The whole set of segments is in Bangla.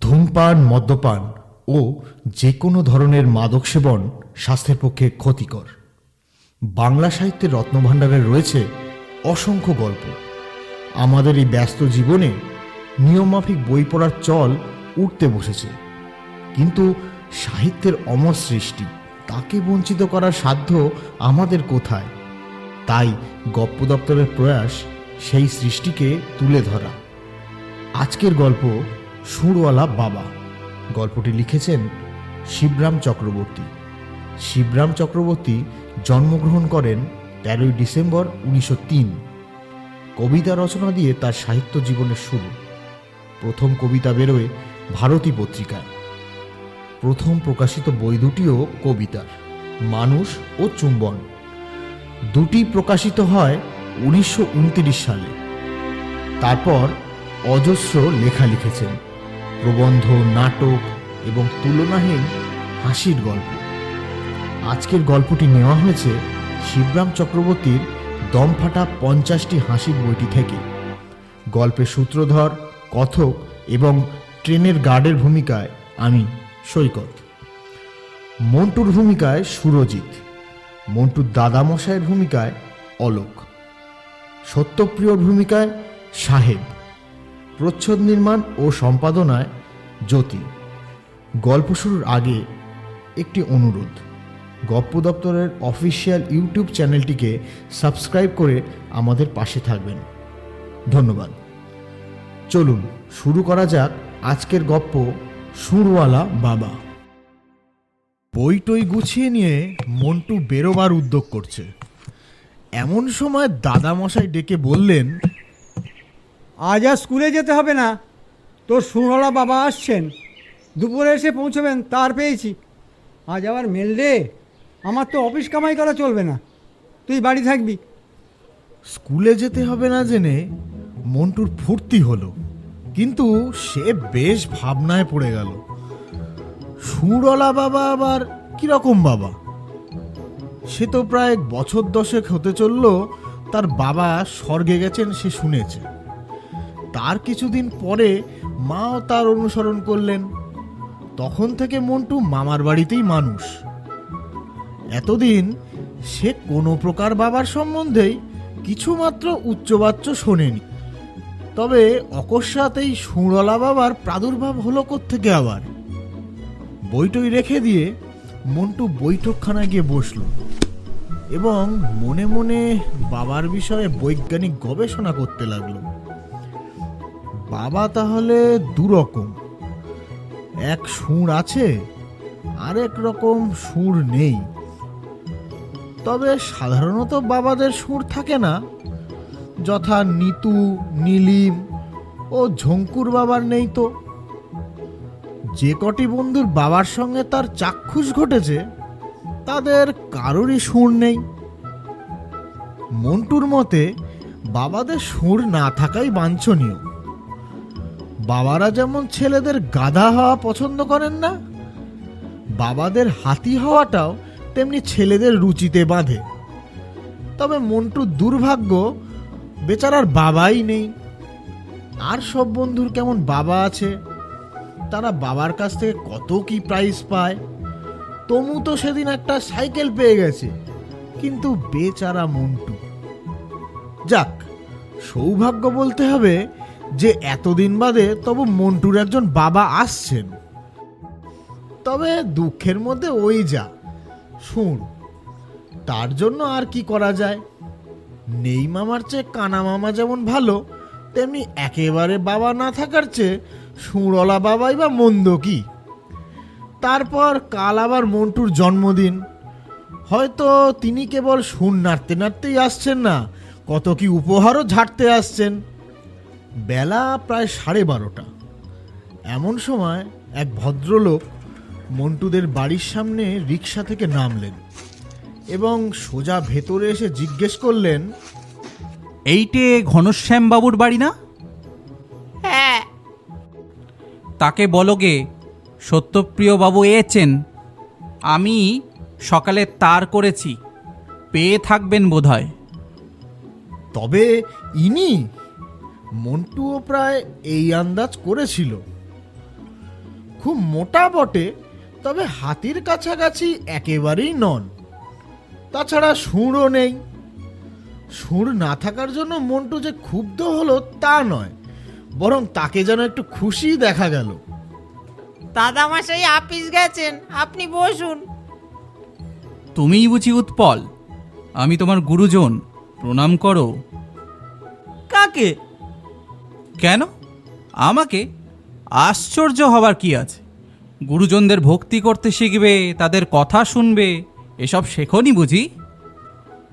ধূমপান, মদ্যপান ও যে কোনো ধরনের মাদক সেবন স্বাস্থ্যের পক্ষে ক্ষতিকর। বাংলা সাহিত্যের রত্নভাণ্ডারে রয়েছে অসংখ্য গল্প। আমাদের এই ব্যস্ত জীবনে নিয়মমাফিক বই পড়ার চল উঠতে বসেছে। কিন্তু সাহিত্যের অমর সৃষ্টি, তাকে বঞ্চিত করার সাধ্য আমাদের কোথায়? তাই গপ্প দপ্তরের প্রয়াস সেই সৃষ্টিকে তুলে ধরা। আজকের গল্প সুরওয়ালা বাবা। গল্পটি লিখেছেন শিবরাম চক্রবর্তী। শিবরাম চক্রবর্তী জন্মগ্রহণ করেন তেরোই ডিসেম্বর উনিশশো তিন। কবিতা রচনা দিয়ে তার সাহিত্য জীবনের শুরু। প্রথম কবিতা বেরোয় ভারতী পত্রিকায়। প্রথম প্রকাশিত বই দুটিও কবিতার, মানুষ ও চুম্বন। দুটি প্রকাশিত হয় উনিশশো সালে। তারপর অজস্র লেখা লিখেছেন। প্রবন্ধ, নাটক এবং তুলনাহীন হাসির গল্প। আজকের গল্পটি নেওয়া হয়েছে শিবরাম চক্রবর্তীর দমফাটা পঞ্চাশটি হাসির বইটি থেকে। গল্পের সূত্রধর, কথক এবং ট্রেনের গার্ডের ভূমিকায় আমি সৈকত। মন্টুর ভূমিকায় সুরজিৎ। মন্টুর দাদামশাইয়ের ভূমিকায় অলোক। সত্যপ্রিয়র ভূমিকায় সাহেব। প্রচ্ছদ নির্মাণ ও সম্পাদনায় জ্যোতি। গল্প শুরুর আগে একটি অনুরোধ। গপ্প দপ্তরের অফিসিয়াল ইউটিউব চ্যানেলটিকে সাবস্ক্রাইব করে আমাদের পাশে থাকবেন। ধন্যবাদ। চলুন, শুরু করা যাক আজকের গপ্প সুরওয়ালা বাবা। বই টই গুছিয়ে নিয়ে মন্টু বেরোবার উদ্যোগ করছে। এমন সময় দাদামশাই ডেকে বললেন আজ আর স্কুলে যেতে হবে না। তোর সুরলা বাবা আসছেন। দুপুরে এসে পৌঁছবেন, তার পেয়েছি। আজ আবার মেল ডে। আমার তো অফিস কামাই করা চলবে না। তুই বাড়ি থাকবি। স্কুলে যেতে হবে না জেনে মন্টুর ফুর্তি হলো। কিন্তু সে বেশ ভাবনায় পড়ে গেল। সুরলা বাবা আবার কীরকম বাবা? সে তো প্রায় বছর দশেক হতে চলল, তার বাবা স্বর্গে গেছেন সে শুনেছে। তার কিছুদিন পরে মাও তার অনুসরণ করলেন। তখন থেকে মন্টু মামার বাড়িতেই মানুষ। এতদিন সে কোনো প্রকার বাবার সম্বন্ধেই কিছুমাত্র উচ্চবাচ্য শোনেনি। তবে অকস্মাতেই সুরলা বাবার প্রাদুর্ভাব হলো থেকে আবার? বইটই রেখে দিয়ে মন্টু বৈঠকখানায় গিয়ে বসল এবং মনে মনে বাবার বিষয়ে বৈজ্ঞানিক গবেষণা করতে লাগল। বাবা তাহলে দুরকম। এক সুর আছে, আরেক রকম সুর নেই। তবে সাধারণত বাবাদের সুর থাকে না। যথা নিতু, নীলিম ও ঝঙ্কুর বাবার নেই তো। যে কটি বন্ধুর বাবার সঙ্গে তার চাক্ষুষ ঘটেছে, তাদের কারোরই সুর নেই। মন্টুর মতে, বাবাদের সুর না থাকাই বাঞ্ছনীয়। বাবারা যেমন ছেলেদের গাধা হওয়া পছন্দ করেন না, বাবাদের হাতি হওয়াটাও তেমনি ছেলেদের রুচিতে বাঁধে। তবে মন্টুর দুর্ভাগ্য, বেচারার বাবাই নেই। আর সব বন্ধুর কেমন বাবা আছে? তারা বাবার কাছ থেকে কত কি প্রাইজ পায়? তমু তো সেদিন একটা সাইকেল পেয়ে গেছে, কিন্তু বেচারা মন্টু। যাক, সৌভাগ্য বলতে হবে যে এতদিন বাদে তবু মন্টুর একজন বাবা আসছেন। তবে দুঃখের মধ্যে ওই যা। শুন, তার জন্য আর কি করা যায়? নেই মামার চেয়ে কানা মামা যেমন ভালো, তেমনি একেবারে বাবা না থাকার চেয়ে সুরলা বাবাই বা মন্দ কি? তারপর কাল আবার মন্টুর জন্মদিন। হয়তো তিনি কেবল সুর নাড়তে নাড়তেই আসছেন না, কত কি উপহারও ঝাড়তে আসছেন। বেলা প্রায় সাড়ে বারোটা। এমন সময় এক ভদ্রলোক মন্টুদের বাড়ির সামনে রিক্সা থেকে নামলেন এবং সোজা ভেতরে এসে জিজ্ঞেস করলেন এইটে ঘনশ্যাম বাবুর বাড়ি না? হ্যাঁ। তাকে বলো গে সত্যপ্রিয় বাবু এছেন। আমি সকালে তার করেছি পেয়ে থাকবেন বোধহয়। তবে ইনি মন্টুও প্রায় এই আন্দাজ করেছিল। খুব মোটা বটে তবে হাতির কাছাকাছি একেবারেই নন। তাছাড়া সুরও নেই। সুর না থাকার জন্য মন্টু যে ক্ষুব্ধ হলো তা নয় বরং তাকে যেন একটু খুশি দেখা গেল। দাদামশাই আপিস গেছেন আপনি বসুন। তুমিই বুঝি উৎপল? আমি তোমার গুরুজন প্রণাম করো। কাকে? কেন? আমাকে আশ্চর্য হবার কি আছে? গুরুজনদের ভক্তি করতে শিখবে তাদের কথা শুনবে এসব শেখনি বুঝি?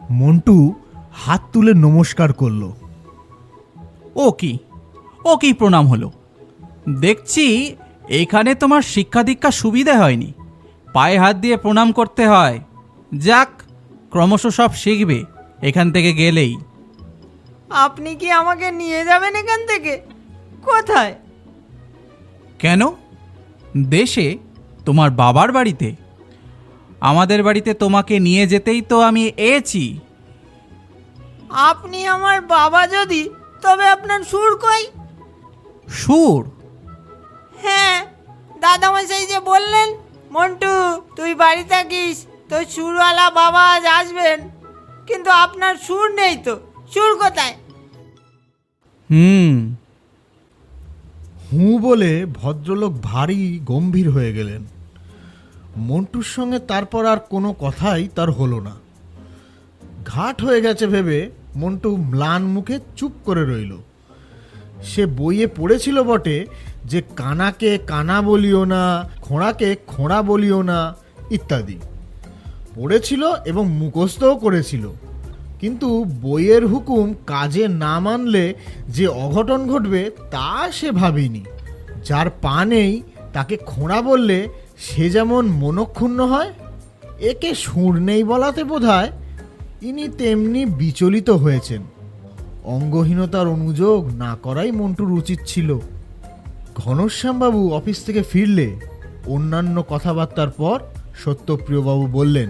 মন্টু হাত তুলে নমস্কার করল। ও কি? ও কি প্রণাম হলো? দেখছি এখানে তোমার শিক্ষা দীক্ষা সুবিধে হয়নি। পায়ে হাত দিয়ে প্রণাম করতে হয়। যাক ক্রমশ সব শিখবে এখান থেকে গেলেই। আপনি কি আমাকে নিয়ে যাবেন এখান থেকে? কোথায়? কেন? দেশে তোমার বাবার বাড়িতে। আমাদের বাড়িতে তোমাকে নিয়ে যেতেই তো আমি এছি আপনি আমার বাবা যদি তবে আপনার সুর কই? সুর? হ্যাঁ দাদামশাই যে বললেন মন্টু তুই বাড়ি থাকিস তোর সুরওয়ালা বাবা আজ আসবেন কিন্তু আপনার সুর নেই তো। সুর কোথায়? হুম। হুঁ বলে ভদ্রলোক ভারী গম্ভীর হয়ে গেলেন। মন্টুর সঙ্গে তারপর আর কোনো কথাই তার হলো না। ঘাট হয়ে গেছে ভেবে মন্টু ম্লান মুখে চুপ করে রইল। সে বইয়ে পড়েছিল বটে যে কানাকে কানা বলিও না খোঁড়াকে খোঁড়া বলিও না ইত্যাদি। পড়েছিল এবং মুখস্থও করেছিল। কিন্তু বইয়ের হুকুম কাজে না মানলে যে অঘটন ঘটবে তা সে ভাবেনি। যার পা নেই তাকে খোঁড়া বললে সে যেমন মনক্ষুণ্ণ হয়, একে সুর নেই বলাতে বোধহয়, ইনি তেমনি বিচলিত হয়েছেন। অঙ্গহীনতার অনুযোগ না করাই মন্টুর উচিত ছিল। ঘনশ্যামবাবু অফিস থেকে ফিরলে অন্যান্য কথাবার্তার পর সত্যপ্রিয়বাবু বললেন,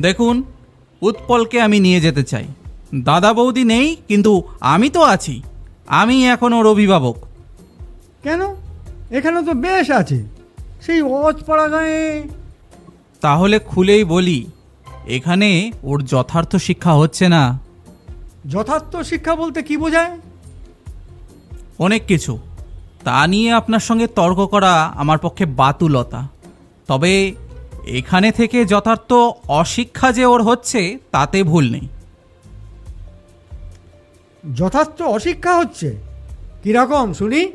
দেখুন উৎপলকে আমি নিয়ে যেতে চাই। দাদা বৌদি নেই কিন্তু আমি তো আছি। আমি এখন ওর অভিভাবক। কেন? এখানে তো বেশ আছে। সেই অজপাড়া গায়ে তাহলে খুলেই বলি এখানে ওর যথার্থ শিক্ষা হচ্ছে না। যথার্থ শিক্ষা বলতে কি বোঝায়? অনেক কিছু। তা নিয়ে আপনার সঙ্গে তর্ক করা আমার পক্ষে বাতুলতা। তবে এখানে থেকে যথার্থ অশিক্ষা যে ওর হচ্ছে তাতে ভুল নেই। যথার্থ অশিক্ষা হচ্ছে? কীরকম শুনি?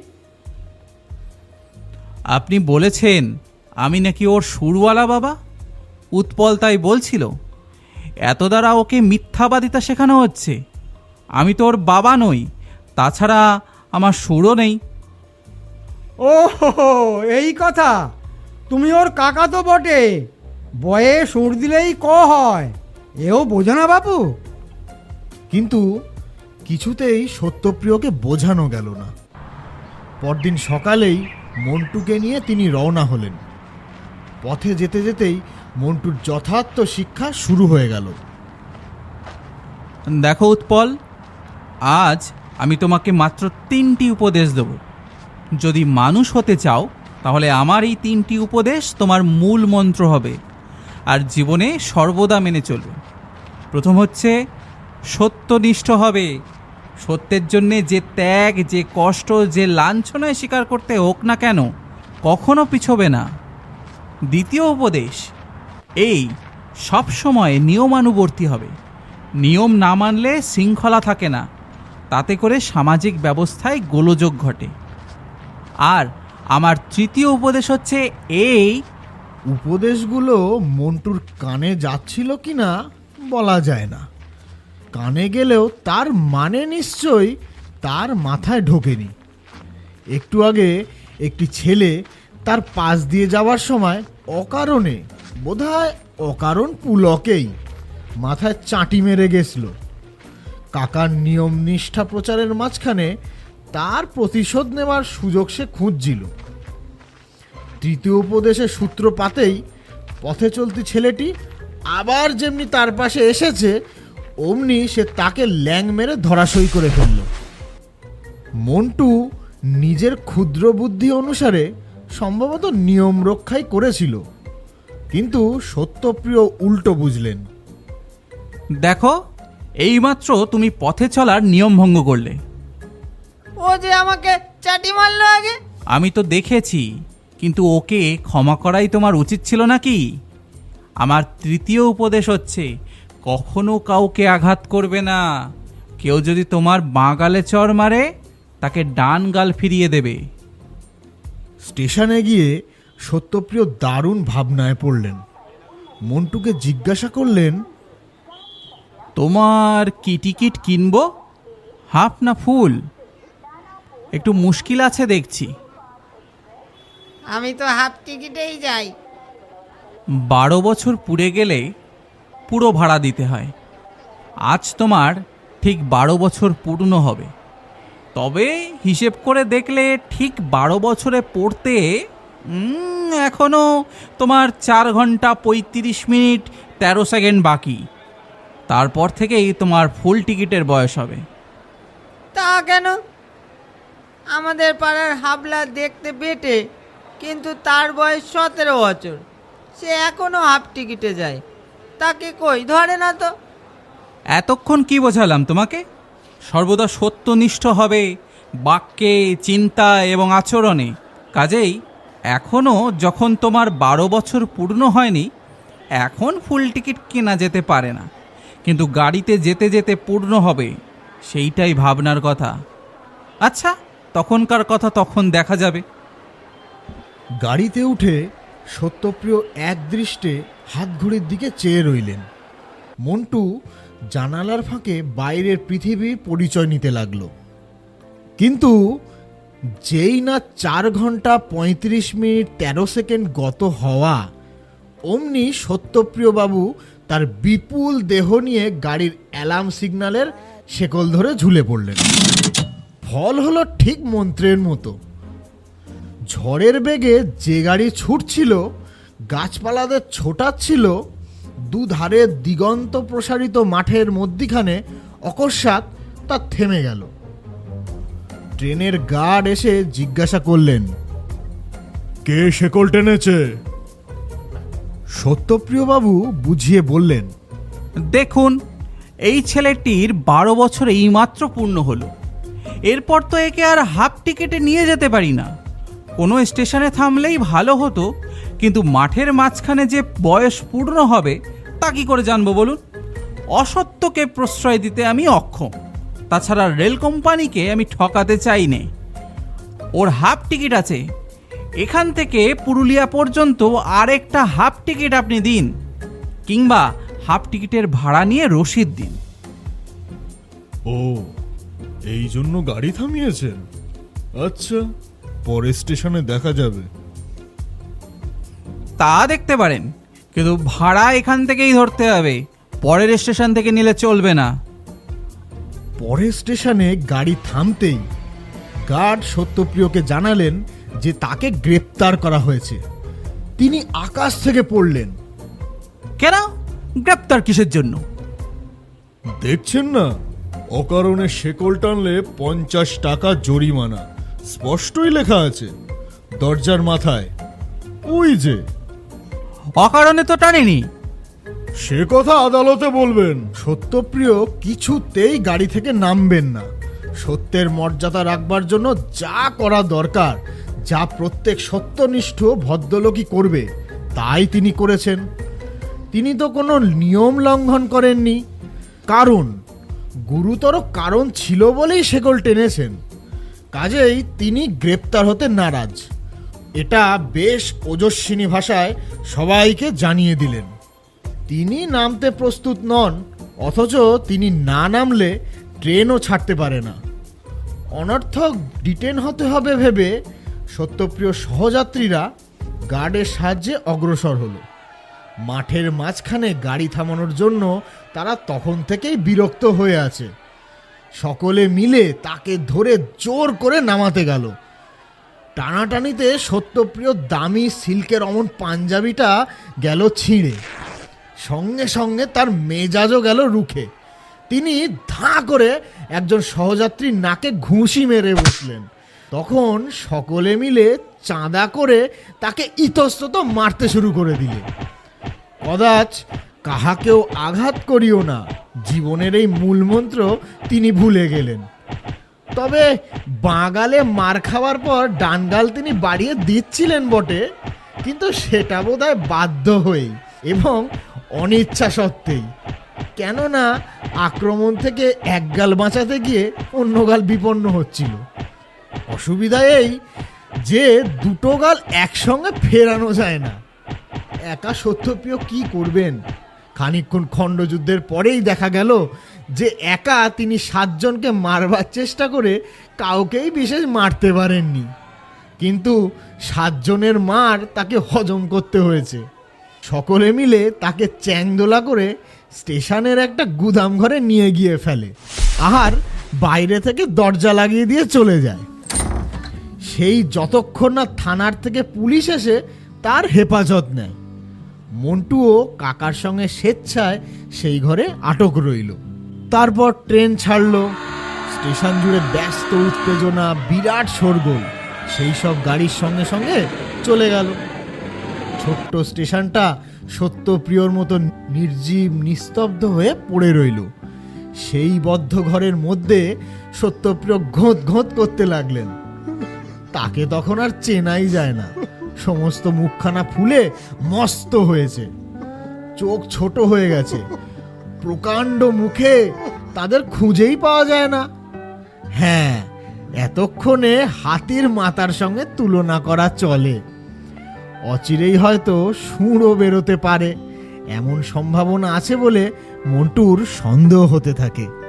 আপনি বলেছেন আমি নাকি ওর সুরওয়ালা বাবা? উৎপল তাই বলছিল এত দ্বারা ওকে মিথ্যাবাদিতা শেখানো হচ্ছে। আমি তো ওর বাবা নই তাছাড়া আমার সুরও নেই। ও এই কথা! তুমি ওর কাকা তো বটে। বয়ে সুর দিলেই ক হয় এও বোঝো না বাপু। কিন্তু কিছুতেই সত্যপ্রিয়কে বোঝানো গেল না। পরদিন সকালেই মন্টুকে নিয়ে তিনি রওনা হলেন। পথে যেতে যেতেই মন্টুর যথার্থ শিক্ষা শুরু হয়ে গেল। দেখো উৎপল আজ আমি তোমাকে মাত্র তিনটি উপদেশ দেব। যদি মানুষ হতে চাও তাহলে আমার এই তিনটি উপদেশ তোমার মূল মন্ত্র হবে, আর জীবনে সর্বদা মেনে চলবে। প্রথম হচ্ছে, সত্যনিষ্ঠ হবে। সত্যের জন্যে যে ত্যাগ, যে কষ্ট, যে লাঞ্ছনায় স্বীকার করতে হোক না কেন, কখনো পিছবে না। দ্বিতীয় উপদেশ, এই সব সময় নিয়মানুবর্তী হবে। নিয়ম না মানলে শৃঙ্খলা থাকে না। তাতে করে সামাজিক ব্যবস্থায় গোলযোগ ঘটে। আর আমার তৃতীয় উপদেশ হচ্ছে এই। উপদেশগুলো মন্টুর কানে যাচ্ছিল কি না বলা যায় না। কানে গেলেও তার মানে নিশ্চয়ই তার মাথায় ঢোকেনি। একটু আগে একটি ছেলে তার পাশ দিয়ে যাওয়ার সময় অকারণে, বোধহয় অকারণ পুলকেই, মাথায় চাটি মেরে গেছিল। কাকার নিয়ম নিষ্ঠা প্রচারের মাঝখানে তার প্রতিশোধ নেওয়ার সুযোগ সে খুঁজছিল। তৃতীয় উপদেশের সূত্রপাতেই পথে চলতি ছেলেটি আবার যেমনি তার পাশে এসেছে, অমনি সে তাকে ল্যাং মেরে ধরাশয়ী করে ফেলল। মন্টু নিজের ক্ষুদ্র বুদ্ধি অনুসারে সম্ভবত নিয়ম রক্ষাই করেছিল, কিন্তু সত্যপ্রিয় উল্টো বুঝলেন। দেখো, এইমাত্র তুমি পথে চলার নিয়ম ভঙ্গ করলে। ও যে আমাকে চাটি মারলো আগে। আমি তো দেখেছি কিন্তু ওকে ক্ষমা করাই তোমার উচিত ছিল নাকি? আমার তৃতীয় উপদেশ হচ্ছে কখনো কাউকে আঘাত করবে না। কেউ যদি তোমার বাঁ গালে চর মারে তাকে ডান গাল ফিরিয়ে দেবে। স্টেশনে গিয়ে সত্যপ্রিয় দারুণ ভাবনায় পড়লেন। মন্টুকে জিজ্ঞাসা করলেন তোমার কি টিকিট কিনবো? হাফ না ফুল? একটু মুশকিল আছে দেখছি। আমি তো হাফ টিকিটেই যাই। বারো বছর পুড়ে গেলে পুরো ভাড়া দিতে হয়। আজ তোমার ঠিক বারো বছর পূর্ণ হবে। তবে হিসেব করে দেখলে ঠিক বারো বছরে পড়তে উম, এখনও তোমার চার ঘণ্টা পঁয়ত্রিশ মিনিট তেরো সেকেন্ড বাকি। তারপর থেকেই তোমার ফুল টিকিটের বয়স হবে। তা কেন? আমাদের পাড়ার হাবলা দেখতে বেটে, কিন্তু তার বয়স সতেরো বছর। সে এখনও হাফ টিকিটে যায়। তাকে কই? ধরে না তো। এতক্ষণ কি বোঝালাম তোমাকে? সর্বদা সত্যনিষ্ঠ হবে, বাক্যে চিন্তা এবং আচরণে। কাজেই এখনও যখন তোমার বারো বছর পূর্ণ হয়নি, এখন ফুল টিকিট কেনা যেতে পারে না। কিন্তু গাড়িতে যেতে যেতে পূর্ণ হবে, সেইটাই ভাবনার কথা। আচ্ছা তখনকার কথা তখন দেখা যাবে। গাড়িতে উঠে সত্যপ্রিয় একদৃষ্টে হাত ঘড়ির দিকে চেয়ে রইলেন। মন্টু জানালার ফাঁকে বাইরের পৃথিবীর পরিচয় নিতে লাগল। কিন্তু যেই না চার ঘণ্টা পঁয়ত্রিশ মিনিট তেরো সেকেন্ড গত হওয়া, অমনি সত্যপ্রিয়বাবু তার বিপুল দেহ নিয়ে গাড়ির অ্যালার্ম সিগন্যালের শেকল ধরে ঝুলে পড়লেন। ফল হলো ঠিক মন্ত্রের মতো। ঝড়ের বেগে যে গাড়ি ছুটছিল গাছপালাদের ছোটাচ্ছিল দুধারে দিগন্ত প্রসারিত মাঠের মধ্যিখানে অকস্মাৎ তা থেমে গেল। ট্রেনের গার্ড এসে জিজ্ঞাসা করলেন কে শেকল টেনেছে? সত্যপ্রিয়বাবু বুঝিয়ে বললেন দেখুন এই ছেলেটির বারো বছর এইমাত্র পূর্ণ হলো। এরপর তো একে আর হাফ টিকেটে নিয়ে যেতে পারি না। কোনো স্টেশনে থামলেই ভালো হতো, কিন্তু মাঠের মাঝখানে যে বয়স পূর্ণ হবে, তা কী করে জানব বলুন? অসত্যকে প্রশ্রয় দিতে আমি অক্ষম। তাছাড়া রেল কোম্পানিকে আমি ঠকাতে চাই নে। ওর হাফ টিকিট আছে। এখান থেকে পুরুলিয়া পর্যন্ত আরেকটা হাফ টিকিট আপনি দিন, কিংবা হাফ টিকিটের ভাড়া নিয়ে রসিদ দিন। ও এই জন্য গাড়ি থামিয়েছেন। আচ্ছা পরের স্টেশনে দেখা যাবে। তা দেখতে পারেন কিন্তু ভাড়া এখান থেকেই ধরতে হবে। পরের স্টেশন থেকে নিলে চলবে না। পরের স্টেশনে গাড়ি থামতেই গার্ড সত্যপ্রিয়কে জানালেন যে তাকে গ্রেপ্তার করা হয়েছে। তিনি আকাশ থেকে পড়লেন। কেন? গ্রেপ্তার কিসের জন্য? দেখছেন না? অকারণে শেকল টানলে পঞ্চাশ টাকা জরিমানা। স্পষ্টই লেখা আছে দরজার মাথায় ওই যে। অকারণে তো টানেনি। সে কথা আদালতে বলবেন। সত্যপ্রিয় কিছুতেই গাড়ি থেকে নামবেন না। সত্যের মর্যাদা রাখবার জন্য যা করা দরকার যা প্রত্যেক সত্যনিষ্ঠ ভদ্রলোকই করবে তাই তিনি করেছেন। তিনি তো কোনো নিয়ম লঙ্ঘন করেননি। কারণ গুরুতর কারণ ছিল বলেই সেগোল টেনেছেন। কাজেই তিনি গ্রেপ্তার হতে নারাজ। এটা বেশ ওজস্বিনী ভাষায় সবাইকে জানিয়ে দিলেন। তিনি নামতে প্রস্তুত নন, অথচ তিনি না নামলে ট্রেনও ছাড়তে পারে না। অনর্থক ডিটেন হতে হবে ভেবে সত্যপ্রিয় সহযাত্রীরা গার্ডের সাহায্যে অগ্রসর হলো। মাঠের মাঝখানে গাড়ি থামানোর জন্য তারা তখন থেকেই বিরক্ত হয়ে আছে। সকলে মিলে তাকে ধরে জোর করে নামাতে গেল। টানাটানিতে সত্যপ্রিয় দামি সিল্কের অমন পাঞ্জাবিটা গেল ছিঁড়ে। সঙ্গে সঙ্গে তার মেজাজও গেল রুখে। তিনি ধাঁ করে একজন সহযাত্রীর নাকে ঘুষি মেরে বসলেন। তখন সকলে মিলে চাঁদা করে তাকে ইতস্তত মারতে শুরু করে দিলে। কদাচ কাহাকেও আঘাত করিও না। জীবনের এই মূলমন্ত্র তিনি ভুলে গেলেন। তবে বাঁগালে মার খাওয়ার পর ডানগাল তিনি বাড়িয়ে দিচ্ছিলেন বটে, কিন্তু সেটা বোধহয় বাধ্য হয়েই এবং অনিচ্ছা সত্ত্বেই। কেননা আক্রমণ থেকে এক গাল বাঁচাতে গিয়ে অন্য গাল বিপন্ন হচ্ছিল। অসুবিধা এই যে দুটো গাল একসঙ্গে ফেরানো যায় না। একা সত্যপ্রিয় কি করবেন? খানিকক্ষণ খণ্ডযুদ্ধের পরেই দেখা গেল যে একা তিনি সাতজনকে মারবার চেষ্টা করে কাউকেই বিশেষ মারতে পারেননি। কিন্তু সাতজনের মার তাকে হজম করতে হয়েছে। সকলে মিলে তাকে চ্যাংদোলা করে স্টেশনের একটা গুদাম ঘরে নিয়ে গিয়ে ফেলে। আর বাইরে থেকে দরজা লাগিয়ে দিয়ে চলে যায়। সেই যতক্ষণ না থানার থেকে পুলিশ এসে তার হেফাজত নেয়। মন্টুও কাকার সঙ্গে স্বেচ্ছায় সেই ঘরে আটক রইল। তারপর ট্রেন ছাড়লো। স্টেশন জুড়ে ব্যস্ত, উত্তেজনা, বিরাট শোরগোল। সেই সব গাড়ির সঙ্গে সঙ্গে চলে গেল। ছোট্ট স্টেশনটা সত্যপ্রিয়র মতো নির্জীব, নিস্তব্ধ হয়ে পড়ে রইল। সেই বদ্ধ ঘরের মধ্যে সত্যপ্রিয় ঘোঁত ঘোঁত করতে লাগলেন। তাকে তখন আর চেনাই যায় না। সমস্ত মুখখানা ফুলে মস্ত হয়েছে। চোখ ছোট হয়ে গেছে। প্রকাণ্ড মুখে তাদের খুঁজেই পাওয়া যায় না। হ্যাঁ এতক্ষণে হাতির মাথার সঙ্গে তুলনা করা চলে। অচিরেই হয়তো সুরও বেরোতে পারে, এমন সম্ভাবনা আছে বলে মন্টুর সন্দেহ হতে থাকে।